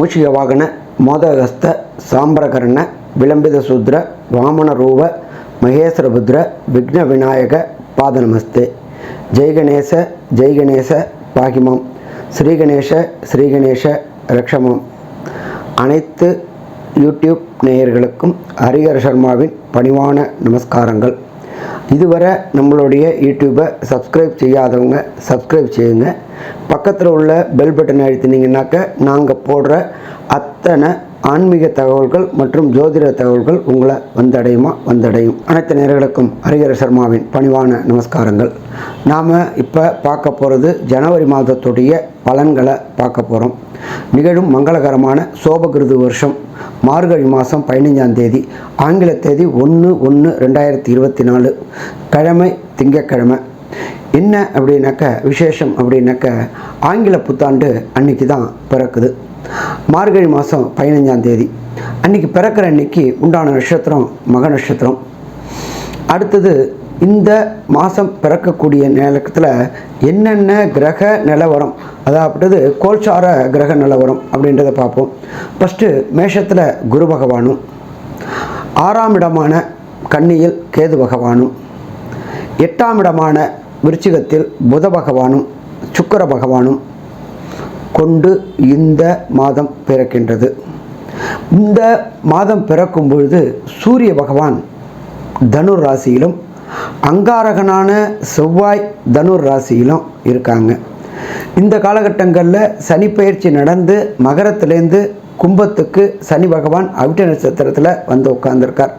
மூஷிக வாகன மோதகஸ்த சாம்பரகர்ண விளம்பித சூத்ர வாமன ரூப மகேஸ்வரபுத்ர விக்ன விநாயக பாதநமஸ்தே ஜெய்கணேச ஜெய்கணேச பாகிமம். ஸ்ரீகணேஷ ஸ்ரீகணேஷ ரக்ஷமம். அனைத்து யூடியூப் நேயர்களுக்கும் ஹரிஹர சர்மாவின் பணிவான நமஸ்காரங்கள். இதுவரை நம்மளுடைய யூடியூப்பை சப்ஸ்கிரைப் செய்யாதவங்க சப்ஸ்கிரைப் செய்யுங்க. பக்கத்தில் உள்ள பெல் பட்டனை அழுத்தினீங்கன்னாக்க நாங்கள் போடுற அத்தனை ஆன்மீக தகவல்கள் மற்றும் ஜோதிட தகவல்கள் உங்களை வந்தடையுமா? வந்தடையும். அனைத்து நேர்களுக்கும் ஹரிகர சர்மாவின் பணிவான நமஸ்காரங்கள். நாம் இப்போ பார்க்க போகிறது ஜனவரி மாதத்துடைய பலன்களை பார்க்க போகிறோம் நிகழும் மங்களகரமான சோபகிருது வருஷம். மார்கழி மாதம் பதினைஞ்சாம் தேதி ஆங்கில தேதி ஒன்று ஒன்று ரெண்டாயிரத்தி இருபத்தி நாலு கிழமை திங்கக்கிழமை. என்ன அப்படின்னாக்க விசேஷம் அப்படின்னாக்க ஆங்கில புத்தாண்டு அன்னைக்கு தான் பிறக்குது. மார்கழி மாதம் பதினஞ்சாம் தேதி அன்னைக்கு பிறக்கிற அன்னைக்கு உண்டான நட்சத்திரம் மக நட்சத்திரம். அடுத்தது இந்த மாதம் பிறக்கக்கூடிய நேரத்தில் என்னென்ன கிரக நிலவரம்? அதாவது கோல்சார கிரக நிலவரம் அப்படின்றத பார்ப்போம். ஃபஸ்ட்டு மேஷத்தில் குரு பகவானும் ஆறாம் இடமான கன்னியில் கேது பகவானும் எட்டாம் இடமான விருச்சிகத்தில் புத பகவானும் சுக்கர பகவானும் கொண்டு இந்த மாதம் பிறக்கின்றது. இந்த மாதம் பிறக்கும் பொழுது சூரிய பகவான் தனுர் ராசியிலும் அங்காரகனான செவ்வாய் தனுர் ராசியிலும் இருக்காங்க. இந்த காலகட்டங்களில் சனி பயிற்சி நடந்து மகரத்திலேருந்து கும்பத்துக்கு சனி பகவான் அவிட்ட நட்சத்திரத்தில் வந்து உட்கார்ந்துருக்கார்.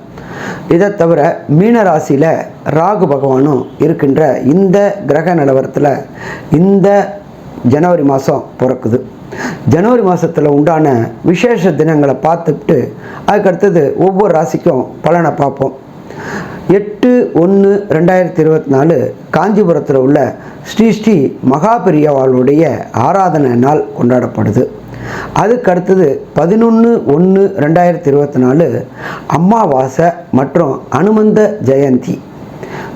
இதை தவிர மீன ராசியில் ராகு பகவானும் இருக்கின்ற இந்த கிரக நிலவரத்தில் இந்த ஜனவரி மாதம் பிறக்குது. ஜனவரி மாதத்தில் உண்டான விசேஷ தினங்களை பார்த்துட்டு அதுக்கடுத்தது ஒவ்வொரு ராசிக்கும் பலனை பார்ப்போம். எட்டு ஒன்று ரெண்டாயிரத்தி இருபத்தி நாலு காஞ்சிபுரத்தில் உள்ள ஸ்ரீ ஸ்ரீ மகாபெரியவாளுடைய ஆராதனை நாள் கொண்டாடப்படுது. அதுக்கு அடுத்தது பதினொன்று ஒன்று ரெண்டாயிரத்தி இருபத்தி நாலு அம்மாவாசை மற்றும் அனுமந்த ஜெயந்தி.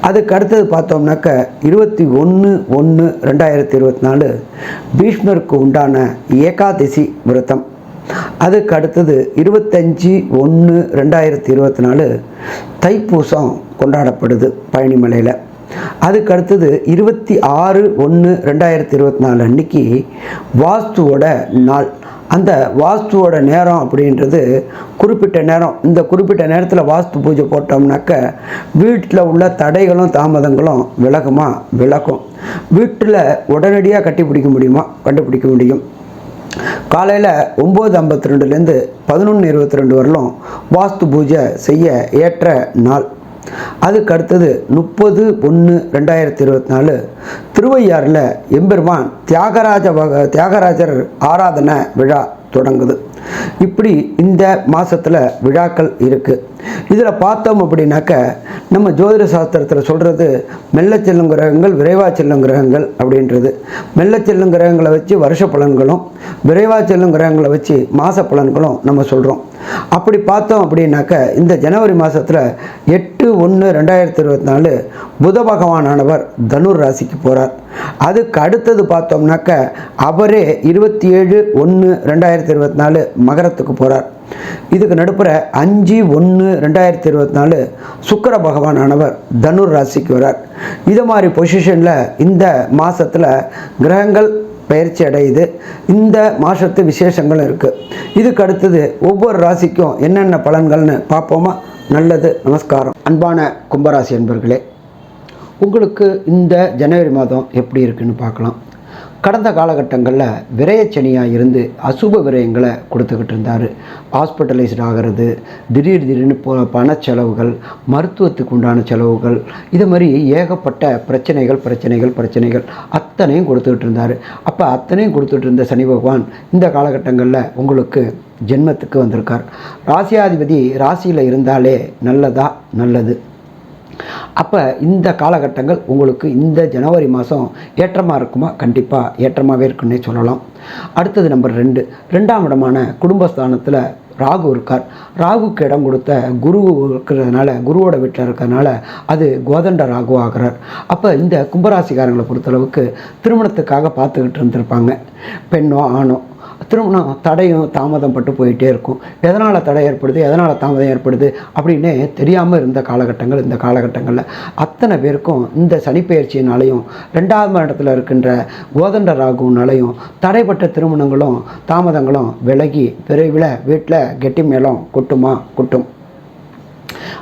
அதுக்கு அடுத்தது பார்த்தோம்னாக்க இருபத்தி ஒன்று ஒன்று ரெண்டாயிரத்தி இருபத்தி நாலு பீஷ்மருக்கு உண்டான ஏகாதசி விரதம். அதுக்கு அடுத்தது இருபத்தஞ்சி ஒன்று ரெண்டாயிரத்தி இருபத்தி நாலு தைப்பூசம் கொண்டாடப்படுது பழனிமலையில். அதுக்கு அடுத்தது இருபத்தி ஆறு ஒன்று ரெண்டாயிரத்தி இருபத்தி நாலு அன்னைக்கு வாஸ்துவோட நாள். அந்த வாஸ்துவோட நேரம் அப்படின்றது குறிப்பிட்ட நேரம். இந்த குறிப்பிட்ட நேரத்தில் வாஸ்து பூஜை போட்டோம்னாக்க வீட்டில் உள்ள தடைகளும் தாமதங்களும் விலகுமா? விலகும். வீட்டில் உடனடியாக கட்டிப்பிடிக்க முடியுமா? கண்டுபிடிக்க முடியும். காலையில் ஒம்பது ஐம்பத்தி ரெண்டுலேருந்து பதினொன்று இருபத்தி ரெண்டு வரலும் வாஸ்து பூஜை செய்ய ஏற்ற நாள். அதுக்கு அடுத்தது முப்பது ஒன்று ரெண்டாயிரத்தி இருபத்தி நாலு திருவையாறில் எம்பெருமான் தியாகராஜ வக தியாகராஜர் ஆராதனை விழா தொடங்குது. இப்படி இந்த மாதத்தில் விழாக்கள் இருக்குது இதில் பார்த்தோம் அப்படின்னாக்க நம்ம ஜோதிட சாஸ்திரத்தில் சொல்கிறது மெல்ல செல்லும் கிரகங்கள் விரைவாக செல்லும் கிரகங்கள் அப்படின்றது. மெல்ல செல்லும் கிரகங்களை வச்சு வருஷ பலன்களும் விரைவாக செல்லும் கிரகங்களை வச்சு மாத பலன்களும் நம்ம சொல்கிறோம் அப்படி பார்த்தோம் அப்படின்னாக்க இந்த ஜனவரி மாதத்தில் எட்டு ஒன்று ரெண்டாயிரத்தி இருபத்தி நாலு புத பகவானானவர் தனுர் ராசிக்கு போகிறார் அதுக்கு அடுத்தது பார்த்தோம்னாக்க அவரே இருபத்தி ஏழு ஒன்று ரெண்டாயிரத்தி இருபத்தி நாலு மகரத்துக்கு போகிறார் இதுக்கு நடுப்புற அஞ்சு ஒன்று ரெண்டாயிரத்தி இருபத்தி நாலு சுக்கர பகவானானவர் தனுர் ராசிக்கு வரார். இது மாதிரி பொசிஷனில் இந்த மாதத்தில் கிரகங்கள் பயிற்சி அடையுது. இந்த மாதத்து விசேஷங்களும் இருக்குது இதுக்கு அடுத்தது ஒவ்வொரு ராசிக்கும் என்னென்ன பலன்கள்னு பார்ப்போமா? நல்லது நமஸ்காரம். அன்பான கும்பராசி அன்பர்களே உங்களுக்கு இந்த ஜனவரி மாதம் எப்படி இருக்குன்னு பார்க்கலாம். கடந்த காலகட்டங்களில் விரயச்சனியாக இருந்து அசுப விரயங்களை கொடுத்துக்கிட்டு இருந்தார். ஹாஸ்பிட்டலைஸ்ட் ஆகிறது திடீர் திடீர்னு போ பண செலவுகள் மருத்துவத்துக்கு உண்டான செலவுகள் இது மாதிரி ஏகப்பட்ட பிரச்சனைகள் பிரச்சனைகள் பிரச்சனைகள் அத்தனையும் கொடுத்துக்கிட்டு இருந்தார். அப்போ அத்தனையும் கொடுத்துட்டு இருந்த சனி பகவான் இந்த காலகட்டங்களில் உங்களுக்கு ஜென்மத்துக்கு வந்திருக்கார். ராசியாதிபதி ராசியில் இருந்தாலே நல்லதா? நல்லது. அப்போ இந்த காலகட்டங்கள் உங்களுக்கு இந்த ஜனவரி மாதம் ஏற்றமாக இருக்குமா? கண்டிப்பாக ஏற்றமாகவே இருக்குன்னே சொல்லலாம். அடுத்தது நம்பர் ரெண்டு. ரெண்டாம் இடமான குடும்பஸ்தானத்தில் ராகு இருக்கார். ராகுக்கு இடம் கொடுத்த குரு இருக்கிறதுனால குருவோட வீட்டில் இருக்கிறதுனால அது கோதண்ட ராகு ஆகிறார். அப்போ இந்த கும்பராசிக்காரங்களை பொறுத்தளவுக்கு திருமணத்துக்காக பார்த்துக்கிட்டு இருந்திருப்பாங்க. பெண்ணோ ஆணோ திருமணம் தடையும் தாமதம் பட்டு போயிட்டே இருக்கும். எதனால் தடை ஏற்படுது? எதனால் தாமதம் ஏற்படுது? அப்படின்னு தெரியாமல் இருந்த காலகட்டங்கள் இந்த காலகட்டங்களில். அத்தனை பேருக்கும் இந்த சனிப்பெயர்ச்சியினாலையும் ரெண்டாவது இடத்துல இருக்கின்ற கோதண்ட ராகுனாலையும் தடைப்பட்ட திருமணங்களும் தாமதங்களும் விலகி விரைவில் வீட்டில் கெட்டி மேளம் கொட்டுமா? கொட்டும்.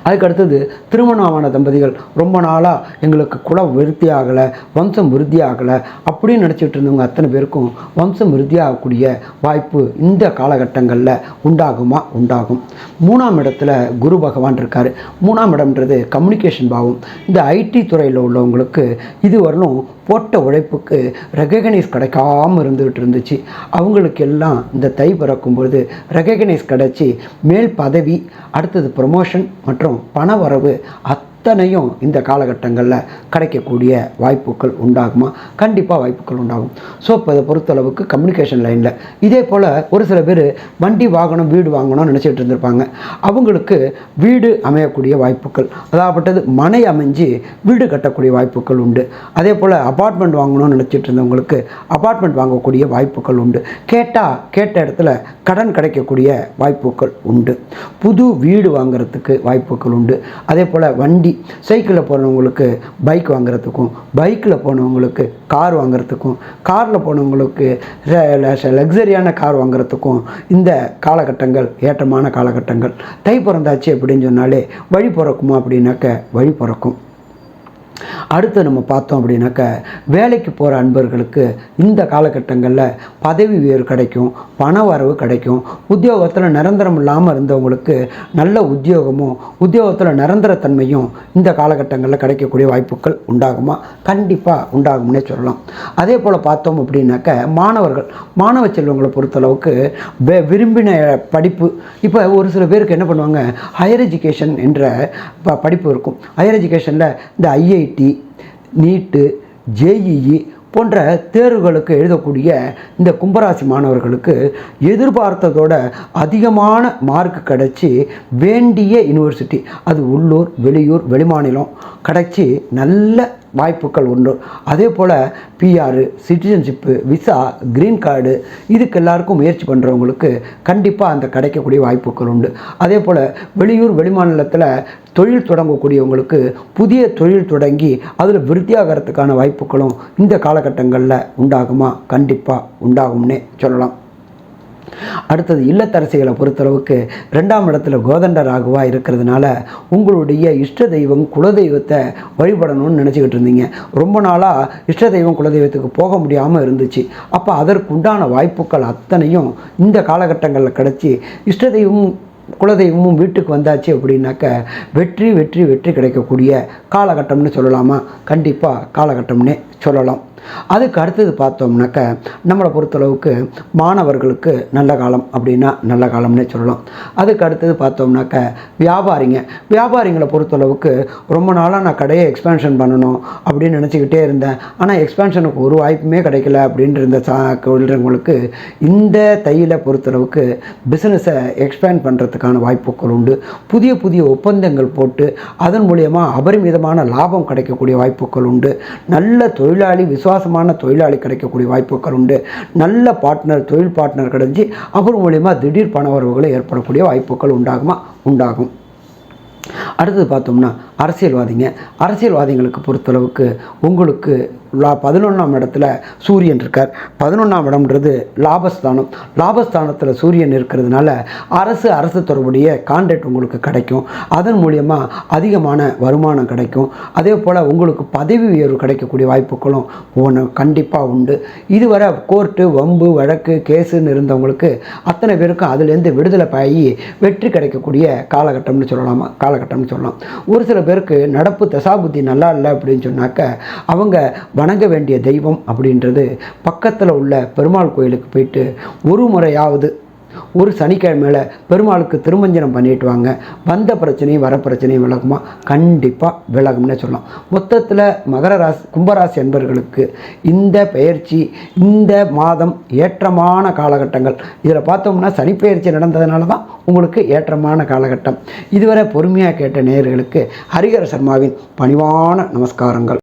அதுக்கு அடுத்தது திருமணமான தம்பதிகள். ரொம்ப நாளாக எங்களுக்கு குலம் விருத்தி ஆகலை வம்சம் விருத்தி ஆகலை அப்படின்னு நினச்சிட்டு இருந்தவங்க அத்தனை பேருக்கும் வம்சம் விருத்தி ஆகக்கூடிய வாய்ப்பு இந்த காலகட்டங்களில் உண்டாகுமா? உண்டாகும். மூணாம் இடத்துல குரு பகவான் இருக்கார். மூணாம் இடம்ன்றது கம்யூனிகேஷன் பாவம். இந்த ஐடி துறையில் உள்ளவங்களுக்கு இது வரலும் போட்ட உழைப்புக்கு ரெகக்னைஸ் கிடைக்காம இருந்துகிட்டு இருந்துச்சு. அவங்களுக்கு எல்லாம் இந்த தை பிறக்கும்பொழுது ரெகக்னைஸ் கிடைச்சி மேல் பதவி அடுத்தது ப்ரொமோஷன் மற்றும் பண வரவு அத்தனையும் இந்த காலகட்டங்களில் கிடைக்கக்கூடிய வாய்ப்புகள் உண்டாகுமா? கண்டிப்பாக வாய்ப்புகள் உண்டாகும். ஸோ இப்போ இதை பொறுத்தளவுக்கு கம்யூனிகேஷன் லைனில் இதே போல் ஒரு சில பேர் வண்டி வாங்கணும் வீடு வாங்கணும்னு நினச்சிட்டு இருந்திருப்பாங்க. அவங்களுக்கு வீடு அமையக்கூடிய வாய்ப்புகள் அதாகப்பட்டது மனை அமைஞ்சு வீடு கட்டக்கூடிய வாய்ப்புகள் உண்டு. அதே போல் அபார்ட்மெண்ட் வாங்கணும்னு நினச்சிட்டு இருந்தவங்களுக்கு அபார்ட்மெண்ட் வாங்கக்கூடிய வாய்ப்புகள் உண்டு. கேட்டால் கேட்ட இடத்துல கடன் கிடைக்கக்கூடிய வாய்ப்புகள் உண்டு. புது வீடு வாங்குறதுக்கு வாய்ப்புகள் உண்டு. அதே போல் வண்டி சைக்கிளில் போனவங்களுக்கு பைக் வாங்குறதுக்கும் பைக்கில் போனவங்களுக்கு கார் வாங்குறதுக்கும் காரில் போனவங்களுக்கு லக்ஸரியான கார் வாங்குறதுக்கும் இந்த காலகட்டங்கள் ஏற்றமான காலகட்டங்கள். தை பிறந்தாச்சு அப்படின்னு சொன்னாலே வழி பிறக்குமா அப்படின்னாக்க வழி பிறக்கும். அடுத்து நம்ம பார்த்தோம் அப்படின்னாக்க வேலைக்கு போகிற அன்பர்களுக்கு இந்த காலகட்டங்களில் பதவி உயர்வு கிடைக்கும் பண வரவு கிடைக்கும். உத்தியோகத்தில் நிரந்தரம் இல்லாமல் இருந்தவங்களுக்கு நல்ல உத்தியோகமும் உத்தியோகத்தில் நிரந்தரத்தன்மையும் இந்த காலகட்டங்களில் கிடைக்கக்கூடிய வாய்ப்புகள் உண்டாகுமா? கண்டிப்பாக உண்டாகும்னே சொல்லலாம். அதே போல் பார்த்தோம் அப்படின்னாக்க மாணவர்கள் மாணவ செல்வங்களை பொறுத்தளவுக்கு விரும்பின படிப்பு இப்போ ஒரு சில பேருக்கு என்ன பண்ணுவாங்க ஹையர் எஜுகேஷன் என்ற ப- படிப்பு இருக்கும். ஹையர் எஜுகேஷனில் இந்த ஐஐடி நீட்டு ஜேஇஇ போன்ற தேர்வுகளுக்கு எழுதக்கூடிய இந்த கும்பராசி மாணவர்களுக்கு எதிர்பார்த்ததோட அதிகமான மார்க் கிடைச்சி வேண்டிய யுனிவர்சிட்டி அது உள்ளூர் வெளியூர் வெளிமாநிலம் கிடைச்சி நல்ல வாய்ப்புகள் உண்டு. அதே போல் PR citizenship visa green card இதுக்கு எல்லாருக்கும் முயற்சி பண்ணுறவங்களுக்கு கண்டிப்பாக அந்த கிடைக்கக்கூடிய வாய்ப்புகள் உண்டு. அதே போல் வெளியூர் வெளிமாநிலத்தில் தொழில் தொடங்கக்கூடியவங்களுக்கு புதிய தொழில் தொடங்கி அதில் விருத்தியாகிறதுக்கான வாய்ப்புகளும் இந்த காலகட்டங்களில் உண்டாகுமா? கண்டிப்பாக உண்டாகும்னே சொல்லலாம். அடுத்தது இல்லத்தரசிகளை பொறுத்தளவுக்கு ரெண்டாம் இடத்துல கோதண்ட ராகுவா இருக்கிறதுனால உங்களுடைய இஷ்ட தெய்வம் குலதெய்வத்தை வழிபடணும்னு நினச்சிக்கிட்டு இருந்தீங்க. ரொம்ப நாளாக இஷ்ட தெய்வம் குலதெய்வத்துக்கு போக முடியாமல் இருந்துச்சு. அப்போ அதற்குண்டான வாய்ப்புகள் அத்தனையும் இந்த காலகட்டங்களில் கிடச்சி இஷ்ட தெய்வம் குலதெய்வமும் வீட்டுக்கு வந்தாச்சு அப்படின்னாக்க வெற்றி வெற்றி வெற்றி கிடைக்கக்கூடிய காலகட்டம்னு சொல்லலாமா? கண்டிப்பாக காலகட்டம்னே சொல்லலாம். அதுக்கு அடுத்தது பார்த்தோம்னாக்க நம்மளை பொறுத்தளவுக்கு மாணவர்களுக்கு நல்ல காலம் அப்படின்னா நல்ல காலம்னே சொல்லலாம். அதுக்கு அடுத்தது பார்த்தோம்னாக்க வியாபாரிங்க. வியாபாரிங்களை பொறுத்தளவுக்கு ரொம்ப நாளாக நான் கடையை எக்ஸ்பேன்ஷன் பண்ணணும் அப்படின்னு நினச்சிக்கிட்டே இருந்தேன். ஆனால் எக்ஸ்பேன்ஷனுக்கு ஒரு வாய்ப்புமே கிடைக்கல அப்படின்ட்டு இருந்த சா இந்த தையில பொறுத்தளவுக்கு பிஸ்னஸை எக்ஸ்பேண்ட் பண்ணுறதுக்கான வாய்ப்புகள் உண்டு. புதிய புதிய ஒப்பந்தங்கள் போட்டு அதன் மூலியமாக அபரிமிதமான லாபம் கிடைக்கக்கூடிய வாய்ப்புகள் உண்டு. நல்ல தொழிலாளி விசுவாசமான தொழிலாளி கிடைக்கக்கூடிய வாய்ப்புகள் உண்டு. நல்ல பார்ட்னர் தொழில் பார்ட்னர் கிடைச்சி அவர் மூலியமா திடீர் பண வரவுகள் ஏற்படக்கூடிய வாய்ப்புகள் உண்டாகுமா? உண்டாகும். அடுத்தது பார்த்தோம்னா அரசியல்வாதிங்க. அரசியல்வாதிகளுக்கு பொறுத்தளவுக்கு உங்களுக்கு லா பதினொன்றாம் இடத்துல சூரியன் இருக்கார். பதினொன்றாம் இடம்ன்றது லாபஸ்தானம். லாபஸ்தானத்தில் சூரியன் இருக்கிறதுனால அரசு அரசு தொடர்புடைய கான்ட்ராக்ட் உங்களுக்கு கிடைக்கும். அதன் மூலியமாக அதிகமான வருமானம் கிடைக்கும். அதே போல் உங்களுக்கு பதவி உயர்வு கிடைக்கக்கூடிய வாய்ப்புகளும் ஒன்று கண்டிப்பாக உண்டு. இதுவரை கோர்ட்டு வம்பு வழக்கு கேஸுன்னு இருந்தவங்களுக்கு அத்தனை பேருக்கும் அதுலேருந்து விடுதலை பாயி வெற்றி கிடைக்கக்கூடிய காலகட்டம்னு சொல்லலாமா? காலகட்டம்னு சொல்லலாம். ஒரு சில பேருக்கு நடப்பு தசாபுத்தி நல்லா இல்லை அப்படின்னு சொன்னாக்க அவங்க வணங்க வேண்டிய தெய்வம் அப்படின்றது பக்கத்தில் உள்ள பெருமாள் கோயிலுக்கு போயிட்டு ஒரு முறையாவது ஒரு சனிக்கிழமையில் பெருமாளுக்கு திருமஞ்சனம் பண்ணிட்டு வாங்க. வந்த பிரச்சனையும் வர பிரச்சனையும் விலகுமா? கண்டிப்பாக விலகும்னே சொல்லலாம். மொத்தத்தில் மகர ராசி கும்பராசி என்பர்களுக்கு இந்த பயிற்சி இந்த மாதம் ஏற்றமான காலகட்டங்கள். இதில் பார்த்தோம்னா சனிப்பெயர்ச்சி நடந்ததுனால தான் உங்களுக்கு ஏற்றமான காலகட்டம். இதுவரை பொறுமையாக கேட்ட நேயர்களுக்கு ஹரிகர சர்மாவின் பணிவான நமஸ்காரங்கள்.